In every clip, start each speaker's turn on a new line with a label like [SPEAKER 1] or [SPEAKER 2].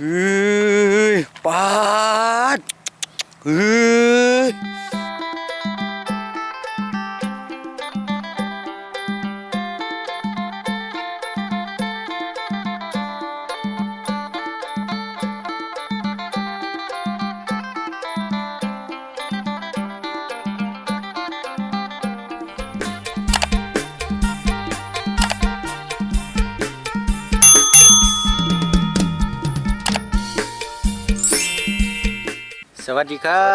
[SPEAKER 1] เฮ้ยปาดเฮ้ย สวัสดีครั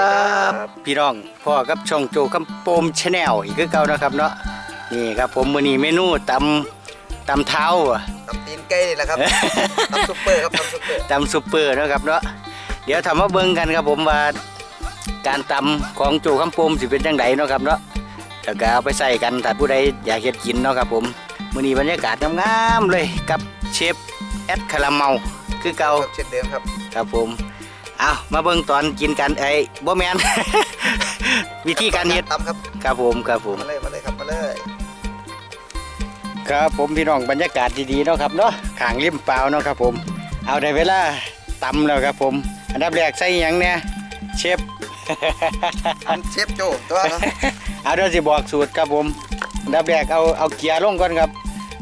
[SPEAKER 1] บ พี่น้องพ่อกับช่องโจคำโปมชาแนลอีกคือเก่านะครับเนาะนี่ครับผมมื้อนี้เมนูตำตำเท้าอะ
[SPEAKER 2] ตำตีนไก่นี่แหละครับตำซุปเปอร์ครับตำซุปเปอร์
[SPEAKER 1] ตำซุปเปอร์เนาะครับเนาะเดี๋ยวทำมาเบิ่งกันครับผมว่าการตำของโจคำโปมสิเป็นจังไดเนาะครับเนาะแล้วก็เอาไปใส่กันถ้าผู้ใดอยากเฮ็ดกินเนาะครับผมมื้อนี้บรรยากาศงามๆเลยกับเชฟแอดคาราเมลคือเก่า
[SPEAKER 2] ครับเช่นเดิมครับ
[SPEAKER 1] ครับผม เอามาเบิ่งตอนกินกันไอ้ยบ่แมน วิธีการเฮ็ด
[SPEAKER 2] ตำครับ
[SPEAKER 1] ครับผมครับผม
[SPEAKER 2] มาเลยมาเลยครับมาเลย
[SPEAKER 1] ครับผมพี่น้องบรรยากาศดีๆเนาะครับเนาะข้างริมเปล่าเนาะครับผม เอาได้เวลาตำแล้วครับผม อันดับแรกใส่หยังเนี่ยเชฟ
[SPEAKER 2] อันเชฟโจตัวเนาะ
[SPEAKER 1] เอาเดี๋ยวสิบอกสูตรครับผมอันดับแรกเอาเอาเกียร์ลงก่อนครับ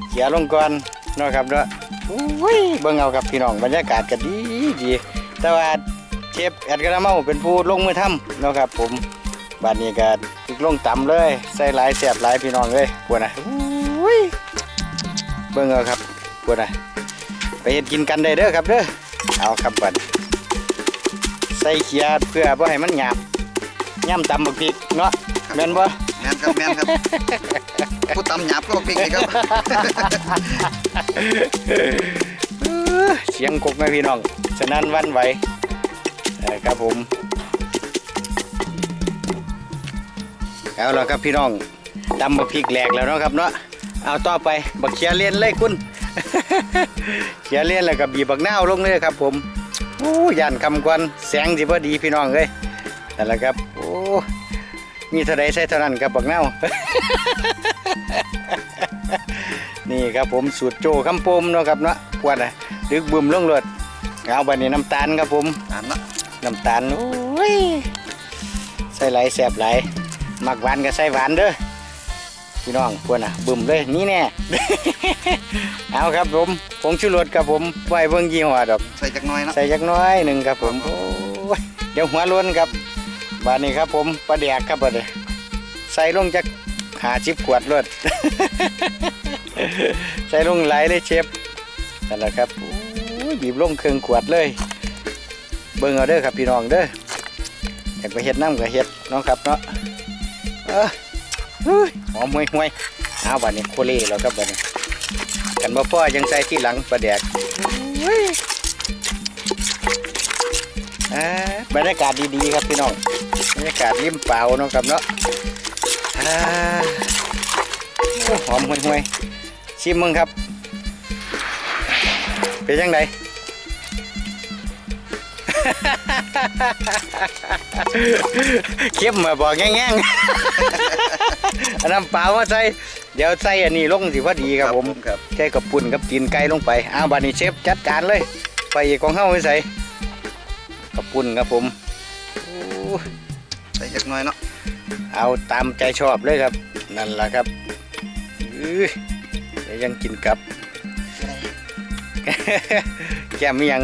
[SPEAKER 1] เกียร์ลงก่อนเนาะครับเนาะอุ้ยเบิ่งเอาครับพี่น้องบรรยากาศก็ดีดีแต่ว่าเชฟแอดกระเมาเป็นผู้ลงมือทำเนาะครับผมบัดนี้ก็พลิกลงต่ำเลยใส่หลายแสบหลายพี่น้องเลยปวดนะอุ้ยเบิ่งเอาครับปวดนะไปเฮ็ดกินกันได้เด้อครับเด้อเอาครับบัดใส่เกียร์เพื่อบ่ให้มันหยาบย่ำตำบักพริกเนาะแม่นบ่
[SPEAKER 2] แมนครับแมนครับผู้ตำหยาบก็พริกเลยครับ
[SPEAKER 1] เสียงกกแม่พี่น้องฉะนั้นหวันไหว เอ่อครับผมเอาละครับพี่น้องตำบักพริกแหลกแล้วเนาะครับเนาะเอาต่อไปบักเขียเลียนเลยคุณเขียเลียนแล้วก็บีบบักนาวลงเลยครับ ผมโอ้ย่านคำกวนแสงสิบ่ดีพี่น้องเอ้ยนั่นแหละครับโอ้มีเท่าใดใส่เท่านั้นครับบักนาวนี่ครับผมสูตรโจคำปมเนาะครับเนาะปวดอะดึกบึมลงรถเอาบันนี้น้ำตาลครับผม
[SPEAKER 2] อันเนาะ
[SPEAKER 1] น้ำตาลโอ้ยใส่ไหลายแสบไหลายมักหวานก็ใส่หวานเด้อพี่น้องปวดอะบึมเลยนี่แน่ เอาครับผมผงชูรสครับผมไว้เบิ่งยี่ห้อดอก
[SPEAKER 2] ใส่จักหน้อยเนาะ
[SPEAKER 1] ใส่จักหน้อยหนึ่งครับผมโอ้ยเดี๋ยวหัวล้วนครับบานนี้ครับผมปลาแดกครับบัดนี้ใส่ลงจักหาชิบขวดรถใส่ลงไหลายเลยเชฟนั่นแหละครับโอ้ยบีบลงเครื่องขวดเลย เบิ่งเอาเด้อครับพี่น้องเด้ออยากไปเฮ็ดน้ำก็เฮ็ดเน้องครับเนาะเออเฮ้ยหอมห่วยห่วยๆเอาบัดนี้โคเล่แล้วครับบัดนี้กันบ่พอยังใส่ที่หลังปลาแดกเฮ้ยอ่าบรรยากาศดีๆครับพี่น้องบรรยากาศริมเปล่าเนาะครับเนาะอ่าโอ้หอมห่วยห่วยๆชิมมึงครับ เป็นยังไง เข้มมาบอกแง่งๆอันน้ำเปล่ามาใส่ เดี๋ยวใส่อันนี้ลงสิพอดีครับผม
[SPEAKER 2] ครับ
[SPEAKER 1] ใส่กับปุ่นกับตีนไก่ลงไปอ้าวบานี้เชฟจัดการเลย ไปอีกของเฮ้าไปใส่กับปุ่นครับผมโอ้
[SPEAKER 2] ใส่จักหน้อยเนาะ
[SPEAKER 1] เอาตามใจชอบเลยครับ นั่นแหละครับอื้อเดี๋ยวยังกินกับแก้มมียัง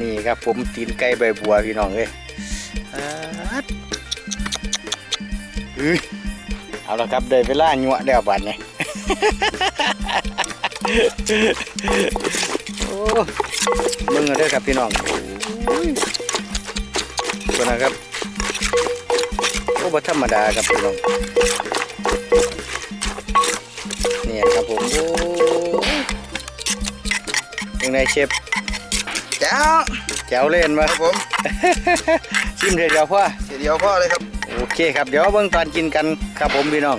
[SPEAKER 1] นี่ครับผมตีนไก่ใบบัวพี่น้องเอ้ยอาดอื้อเอาละครับได้เวลาหยวแล้วบัดนี้โอ้มึงเอาเด้อครับพี่น้องโอ้ยคนนะครับโอ้บ่ธรรมดาครับพี่น้องเนี่ยครับผมโอ้ยยังไงเชฟ
[SPEAKER 2] แจ้ว
[SPEAKER 1] แจ๋วเล่น
[SPEAKER 2] ค
[SPEAKER 1] มา
[SPEAKER 2] รับผม
[SPEAKER 1] ชิมเดียวพ่อ
[SPEAKER 2] ทีเดียวพ่อเลยครับ
[SPEAKER 1] โอเคครับเดี๋ยวเบิ่งตอนกินกันครับผมพี่น้อง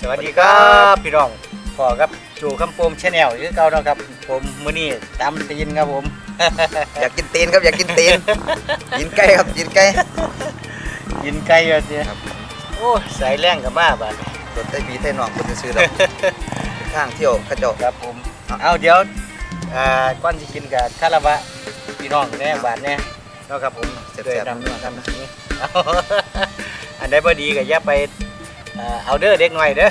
[SPEAKER 1] สวัสดีครับพี่น้องพ่อครับจูคำโปมชาแนลคือเก่าเนาะครับ ผมมื้อนี้ตามตีนครับผม
[SPEAKER 2] อยากกินตีนครับอยากกินตีนกินไก่ครับกินไก่
[SPEAKER 1] กินไก่ก็สิโอ้ใส่แรงกับมาบาดนี้
[SPEAKER 2] รถไต้ปีไต้หนองคนจะซื้อดอกข้างเที่ยวกระจก
[SPEAKER 1] ครับผมเอาเดี๋ยว อ่าก้อนสิกินกับคาราวะพี่น้องแน่บาทแน่เนาะครับผม
[SPEAKER 2] แซ่บๆ
[SPEAKER 1] โดยนำเนื้อกันนี่เอาอันใดบ่ดีก็อย่าไปเอ่อเอาเด้อเด็กหน่อยเด้อ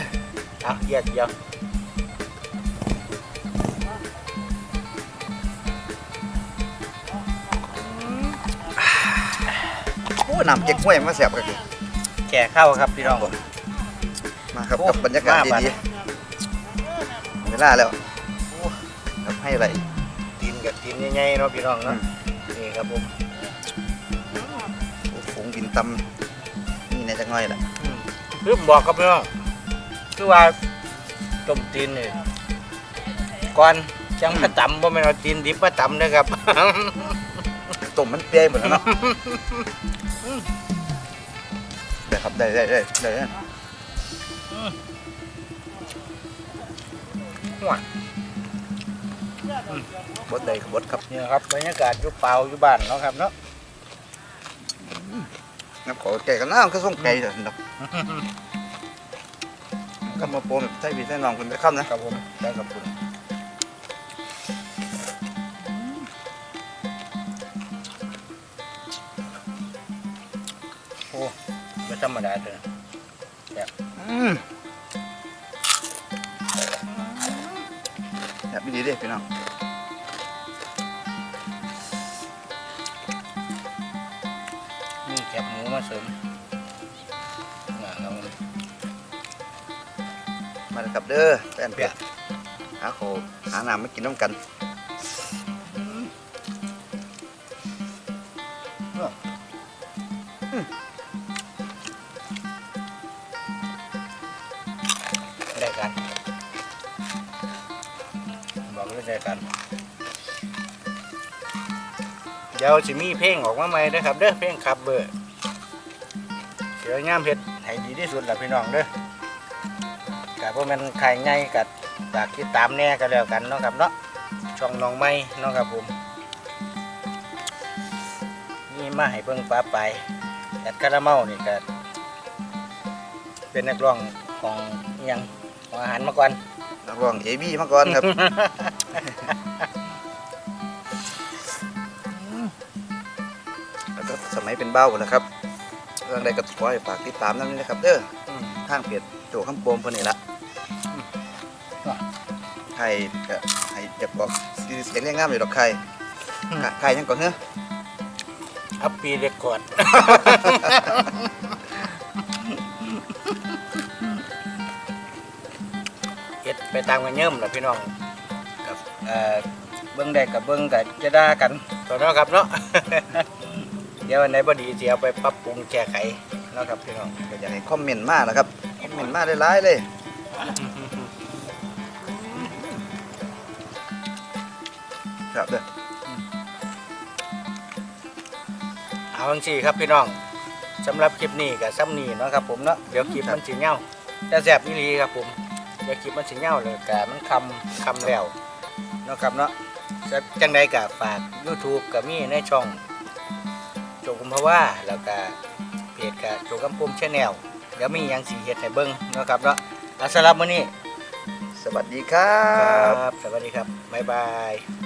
[SPEAKER 1] เอาแยกเดียว
[SPEAKER 2] โอ้น้ำเก๊กห้วยมาแซ่บกันดิ
[SPEAKER 1] แก่เข้าครับพี่น้อง
[SPEAKER 2] มาครับ
[SPEAKER 1] โอ้
[SPEAKER 2] กับบรรยากาศ
[SPEAKER 1] มาบัด
[SPEAKER 2] ดีๆเวลาแล้วครับ ให้อะไร
[SPEAKER 1] ตีนกับตีนใหญ่ๆเนาะพี่น้องเนาะ
[SPEAKER 2] อืม
[SPEAKER 1] นี่ครับผม
[SPEAKER 2] โอ้ฝูงบินตำนี่ในจักหน้อยแหละ
[SPEAKER 1] อืมคือผมบอกครับพี่น้องคือว่าต้มตีนนี่ก่อนจังมาตำบ่แม่นเอาตีนดิบมาตำเด้อครับ
[SPEAKER 2] ต้มมันเปื่อยหมดแล้วเนาะได้ครับได้ได้ได้ได้ได้
[SPEAKER 1] หัว
[SPEAKER 2] บดได้กับบดครับ
[SPEAKER 1] นี่ครับบรรยากาศอยู่เปล่าอยู่บ้านเนาะครับเนาะ
[SPEAKER 2] น้ำขอแก่กันน้ำก็ส่งไก่เถอะเนาะก็มาโปรแบบใส่พี่ใส่น้องคนไปข้ามนะครับ
[SPEAKER 1] ผมได้กับคุณโอ้ไม่ธรรมดาเลย
[SPEAKER 2] อืม บบดีเด้พี่น้อง
[SPEAKER 1] นี่แคบหมูมาเสริมนะครับผม
[SPEAKER 2] มาเลยครับเด้อแฟนเปียหาโคหาน้ำมากินน้ำกัน
[SPEAKER 1] ได้กัน เลยได้กัน เดี๋ยวสิมีเพลงออกมาใหม่เด้อครับ เด้อเพลงขับเบอร์เดี๋ยวย่ามเพชรให้ดีที่สุดละพี่น้องเด้อกับพวกมันใครง่ายกับฝากติดตามแน่กันแล้วกันเนาะครับเนาะช่องน้องไม้เนาะครับผมนี่มาให้เบิ่งป้าไปแต่คาราเมานี่ก็เป็นนักร้องของยัง องอาหารมาก่อน
[SPEAKER 2] นักร้องเอบีมาก่อนครับ แล้วก็สมัยเป็นเบ้าแล้วครับ เรื่องใดก็ขอให้ฝากติดตามนั่นนี่นะครับเด้อ
[SPEAKER 1] อืม
[SPEAKER 2] ทางเพจโจข้ามโปมเพิ่นนี่ละ
[SPEAKER 1] อืมอะ
[SPEAKER 2] ใครก็ให้จะบอกชื่อเสียงเรียงงามอยู่ดอกใคร
[SPEAKER 1] อืม
[SPEAKER 2] ใครยังก่อนเนอะ
[SPEAKER 1] อัปปีเรคคอร์ด ไปตามกันเยิ่มล่ะพี่น้องกับเอ่อเบิ่งได้กับเบิ่งกับจะด่ากันต่อเนาะครับเนาะ เดี๋ยวอันไหนบ่ดีสิเอาไปปรับปรุงแก้ไขเนาะครับพี่น้อง
[SPEAKER 2] ก็อยากให้คอมเมนต์มานะครับคอมเมนต์มาได้หลายๆเลยครับเด้อ
[SPEAKER 1] เอาจังซี่ครับพี่น้องสำหรับคลิปนี้กับซ้ำนี้เนาะครับผมเนาะเดี๋ยวคลิปมันสิเหงาแต่แซ่บอีหลีครับผม เดี๋ยวคลิปมันสิเหงาเลยกะมันคำคำแล้วเนาะครับเนาะจะจังใดกะฝาก YouTube ก็มีในช่องโจกุมภาวะแล้วก็เพจกะโจกัมปุมชาแนลเดี๋ยวมีหยังสิเฮ็ดให้เบิ่งเนาะครับเนาะเอาสำหรับมื้อนี้
[SPEAKER 2] สวัสดีครับ
[SPEAKER 1] สวัสดีครับ บ๊ายบาย